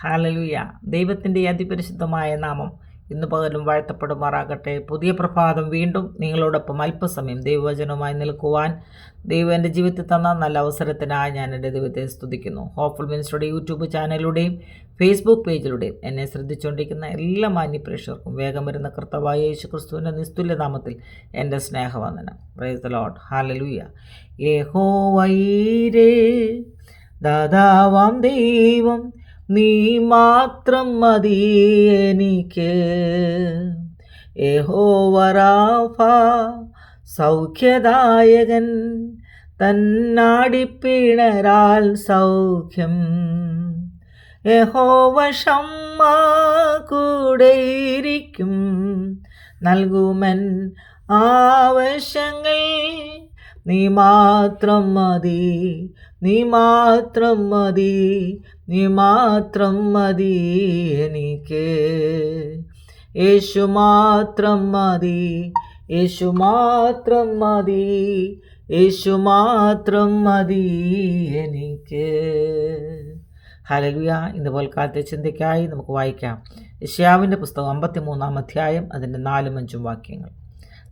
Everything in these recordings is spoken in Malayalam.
ഹാലലുയ ദൈവത്തിന്റെ അതിപരിശുദ്ധമായ നാമം ഇന്ന് പകലും വാഴ്ത്തപ്പെടുമാറാകട്ടെ. പുതിയ പ്രഭാതം വീണ്ടും നിങ്ങളോടൊപ്പം അല്പസമയം ദൈവവചനവുമായി നിൽക്കുവാൻ ദൈവം എന്റെ ജീവിതത്തിൽ തന്ന നല്ല അവസരത്തിനായി ഞാൻ എന്റെ ദൈവത്തെ സ്തുതിക്കുന്നു. ഹോപ്പ്ഫുൾ മിനിസ്റ്ററുടെ യൂട്യൂബ് ചാനലിലൂടെയും ഫേസ്ബുക്ക് പേജിലൂടെയും എന്നെ ശ്രദ്ധിച്ചുകൊണ്ടിരിക്കുന്ന എല്ലാ മാന്യപ്രേക്ഷകർക്കും വേഗം വരുന്ന കർത്തവായ യേശു ക്രിസ്തുവിന്റെ നിസ്തുല്യനാമത്തിൽ എന്റെ സ്നേഹവന്ദനം. പ്രൈസ് ലോഡ് ഹാലലുയ ഏഹോ വൈരേ ദാതാവാം ദൈവം നീ മാത്രം മതി എനിക്ക്. യഹോവറാഫ സൗഖ്യദായകൻ തന്നാടിപ്പിണരാൽ സൗഖ്യം. യഹോവ കൂടെയിരിക്കും നൽകുമൻ ആവശ്യങ്ങൾ നീ മാത്രം മതി നീ മാത്രം മതി നീ മാത്രം മതി എനിക്ക്. യേശു മാത്രം മതി യേശു മാത്രം മതി യേശു മാത്രം മതി എനിക്ക്. ഹലലുയ ഇന്ന് പോൽക്കാലത്തെ ചിന്തയ്ക്കായി നമുക്ക് വായിക്കാം യഷ്യാവിന്റെ പുസ്തകം അമ്പത്തി മൂന്നാം അധ്യായം അതിന്റെ നാലും അഞ്ചും വാക്യങ്ങൾ.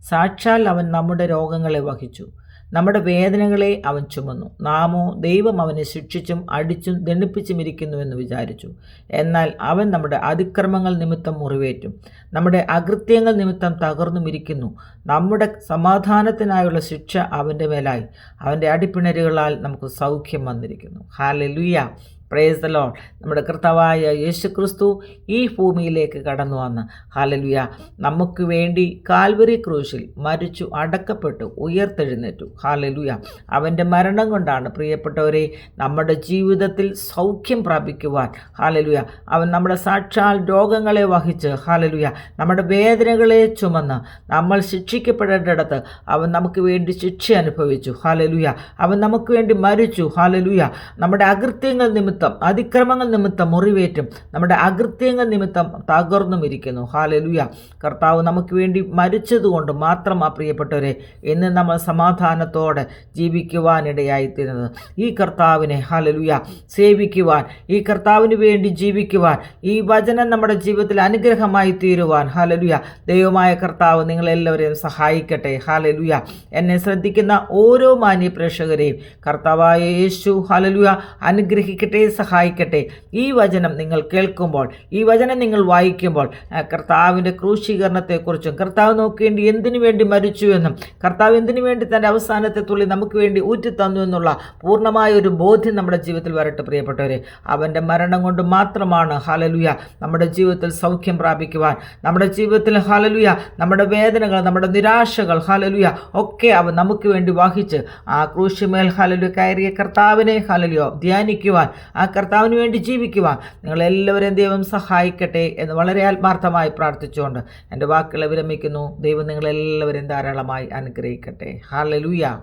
സാക്ഷാൽ അവൻ നമ്മുടെ രോഗങ്ങളെ വഹിച്ചു നമ്മുടെ വേദനകളെ അവൻ ചുമന്നു. നാമോ ദൈവം അവനെ ശിക്ഷിച്ചും അടിച്ചും ദണ്ണിപ്പിച്ചും ഇരിക്കുന്നുവെന്ന് വിചാരിച്ചു. എന്നാൽ അവൻ നമ്മുടെ അതിക്രമങ്ങൾ നിമിത്തം മുറിവേറ്റും. നമ്മുടെ അകൃത്യങ്ങൾ നിമിത്തം തകർന്നും ഇരിക്കുന്നു. നമ്മുടെ സമാധാനത്തിനായുള്ള ശിക്ഷ അവന്റെ മേലായി. അവന്റെ അടിപ്പിണരുകളാൽ നമുക്ക് സൗഖ്യം വന്നിരിക്കുന്നു. ഹാലലുയ പ്രേസ് ദ ലോൺ നമ്മുടെ കർത്താവായ യേശു ക്രിസ്തു ഈ ഭൂമിയിലേക്ക് കടന്നു വന്ന്. ഹാലലുയ നമുക്ക് വേണ്ടി കാൽവരി ക്രൂശിൽ മരിച്ചു അടക്കപ്പെട്ടു ഉയർത്തെഴുന്നേറ്റു. ഹാലലുയ അവന്റെ മരണം കൊണ്ടാണ് പ്രിയപ്പെട്ടവരെ നമ്മുടെ ജീവിതത്തിൽ സൗഖ്യം പ്രാപിക്കുവാൻ. ഹാലലുയ അവൻ നമ്മുടെ സാക്ഷാൽ രോഗങ്ങളെ വഹിച്ച് ഹാലലുയ നമ്മുടെ വേദനകളെ ചുമന്ന് നമ്മൾ ശിക്ഷിക്കപ്പെടേണ്ടിടത്ത് അവൻ നമുക്ക് വേണ്ടി ശിക്ഷ അനുഭവിച്ചു. ഹാലലുയ അവൻ നമുക്ക് വേണ്ടി മരിച്ചു. ഹാലലുയ നമ്മുടെ അകൃത്യങ്ങൾ നിമിത്തം അതിക്രമങ്ങൾ നിമിത്തം മുറിവേറ്റും നമ്മുടെ അകൃത്യങ്ങൾ നിമിത്തം തകർന്നും ഇരിക്കുന്നു ഹാലലുയ കർത്താവ് നമുക്ക് വേണ്ടി മരിച്ചതുകൊണ്ട് മാത്രം ആ പ്രിയപ്പെട്ടവരെ ഇന്ന് നമ്മൾ സമാധാനത്തോടെ ജീവിക്കുവാനിടയായിത്തീരുന്നത്. ഈ കർത്താവിനെ ഹാലലുയ സേവിക്കുവാൻ ഈ കർത്താവിന് വേണ്ടി ജീവിക്കുവാൻ ഈ വചനം നമ്മുടെ ജീവിതത്തിൽ അനുഗ്രഹമായി തീരുവാൻ ഹാലലുയ ദൈവമായ കർത്താവ് നിങ്ങളെല്ലാവരെയും സഹായിക്കട്ടെ ഹാലലുയ എന്നെ ശ്രദ്ധിക്കുന്ന ഓരോ മാന്യ പ്രേക്ഷകരെയും കർത്താവായ യേശു ഹാലലുയ അനുഗ്രഹിക്കട്ടെ സഹായിക്കട്ടെ. ഈ വചനം നിങ്ങൾ കേൾക്കുമ്പോൾ ഈ വചനം നിങ്ങൾ വായിക്കുമ്പോൾ കർത്താവിന്റെ ക്രൂശീകരണത്തെക്കുറിച്ചും കർത്താവ് നോക്കേണ്ടി എന്തിനു വേണ്ടി മരിച്ചുവെന്നും കർത്താവ് എന്തിനു വേണ്ടി തന്റെ അവസാനത്തെ തുള്ളി നമുക്ക് വേണ്ടി ഊറ്റിത്തന്നു എന്നുള്ള പൂർണമായ ഒരു ബോധ്യം നമ്മുടെ ജീവിതത്തിൽ വരട്ടെ പ്രിയപ്പെട്ടവരെ. അവന്റെ മരണം കൊണ്ട് മാത്രമാണ് ഹാലലുയ നമ്മുടെ ജീവിതത്തിൽ സൗഖ്യം പ്രാപിക്കുവാൻ. നമ്മുടെ ജീവിതത്തിൽ ഹാലലുയ നമ്മുടെ വേദനകൾ നമ്മുടെ നിരാശകൾ ഹാലലുയ ഒക്കെ അവൻ നമുക്ക് വേണ്ടി വഹിച്ച് ആ ക്രൂശിമേൽ ഹാലലു കയറിയ കർത്താവിനെ ഹാലലുയോ ധ്യാനിക്കുവാൻ ആ കർത്താവിന് വേണ്ടി ജീവിക്കുക നിങ്ങളെല്ലാവരെയും ദൈവം സഹായിക്കട്ടെ എന്ന് വളരെ ആത്മാർത്ഥമായി പ്രാർത്ഥിച്ചുകൊണ്ട് എന്റെ വാക്കുകളെ വിരമിക്കുന്നു. ദൈവം നിങ്ങളെല്ലാവരെയും ധാരാളമായി അനുഗ്രഹിക്കട്ടെ. ഹാലലുയ